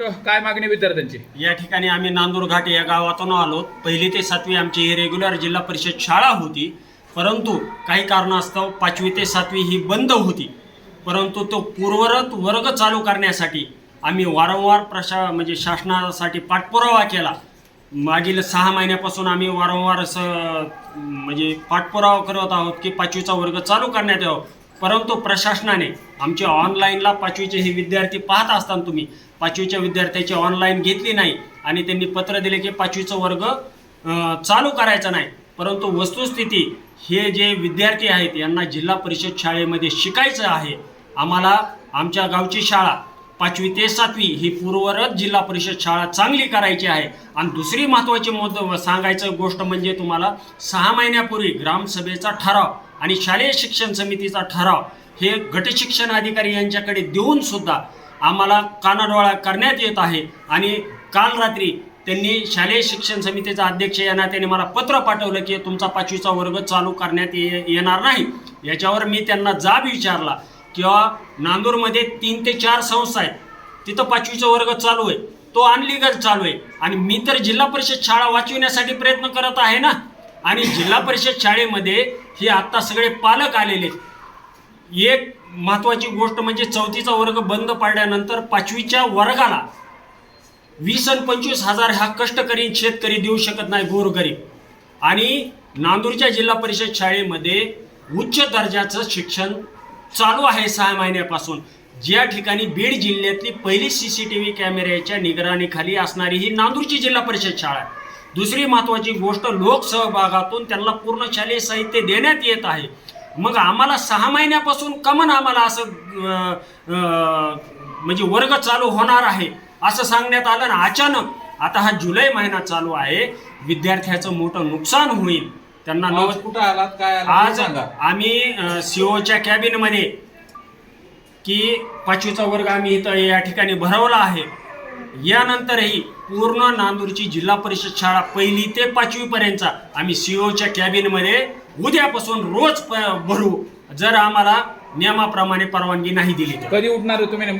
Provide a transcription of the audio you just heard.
काय मागणी विद्यार्थ्यांची? या ठिकाणी आम्ही नांदूर घाट या गावातून आलो. पहिली ते सातवी आमची ही रेग्युलर जिल्हा परिषद शाळा होती. परंतु काही कारणास्तव पाचवी ते सातवी ही बंद होती. परंतु तो पूर्वरत वर्ग चालू करण्यासाठी आम्ही वारंवार प्रशा म्हणजे शासनासाठी पाठपुरावा केला. मागील सहा महिन्यापासून आम्ही वारंवार असं म्हणजे पाठपुरावा करत आहोत की पाचवीचा वर्ग चालू करण्यात यावं. परंतु प्रशासनाने आमचे ऑनलाईनला पाचवीचे हे विद्यार्थी पाहत असताना तुम्ही पाचवीच्या विद्यार्थ्याची ऑनलाईन घेतली नाही आणि त्यांनी पत्र दिले की पाचवीचा वर्ग चालू करायचा नाही. परंतु वस्तुस्थिती हे जे विद्यार्थी आहेत यांना जिल्हा परिषद शाळेमध्ये शिकायचं आहे. आम्हाला आमच्या गावची शाळा पाचवी ते सातवी ही पूर्वरत जिल्हा परिषद शाळा चांगली करायची आहे. आणि दुसरी महत्त्वाची मुद्दा सांगायचं गोष्ट म्हणजे तुम्हाला सहा महिन्यापूर्वी ग्रामसभेचा ठराव आणि शालेय शिक्षण समितीचा ठराव हे गटशिक्षण अधिकारी यांच्याकडे देऊन सुद्धा आम्हाला कानाडोळा करण्यात येत आहे. आणि काल रात्री त्यांनी शालेय शिक्षण समितीचा अध्यक्ष यांना त्यांनी मला पत्र पाठवलं की तुमचा पाचवीचा वर्ग चालू करण्यात ये येणार नाही. याच्यावर मी त्यांना जाब विचारला किंवा नांदूरमध्ये तीन ते चार संस्था आहेत. तिथं पाचवीचा वर्ग चालू आहे. तो अनलिगल चालू आहे. आणि मी तर जिल्हा परिषद शाळा वाचविण्यासाठी प्रयत्न करत आहे ना. आणि जिल्हा परिषद शाळेमध्ये हे आत्ता सगळे पालक आलेले. एक महत्त्वाची गोष्ट म्हणजे चौथीचा वर्ग बंद पडल्यानंतर पाचवीच्या वर्गाला वीस आणि पंचवीस हजार हा कष्टकरी शेतकरी देऊ शकत नाही गोरगरीब आणि नांदूरच्या जिल्हा परिषद शाळेमध्ये उच्च दर्जाचं शिक्षण चालू आहे सहा महिन्यापासून. ज्या ठिकाणी बीड जिल्ह्यातली पहिली सी सी टी व्ही कॅमेऱ्याच्या निगराणीखाली असणारी ही नांदूरची जिल्हा परिषद शाळा आहे. दुसरी महत्त्वाची गोष्ट लोकसहभागातून त्यांना पूर्ण शालेय साहित्य देण्यात येत आहे. मग आम्हाला सहा महिन्यापासून कमन आम्हाला असं म्हणजे वर्ग चालू होणार आहे असं सांगण्यात आलं ना अचानक आता हा जुलै महिना चालू आहे विद्यार्थ्याचं मोठं नुकसान होईल. त्यांना नव आज कुठं आलात काय आज आम्ही सीओच्या कॅबिनमध्ये की पाचवीचा वर्ग आम्ही इथं या ठिकाणी भरवला आहे. यानंतरही पूर्ण नांदूरची जिल्हा परिषद शाळा पहिली ते पाचवी पर्यंतचा आम्ही सीओच्या कॅबिनमध्ये उद्यापासून रोज भरू. जर आम्हाला नियमाप्रमाणे परवानगी नाही दिली तर. कधी उठणार हो तुम्ही नेमकं?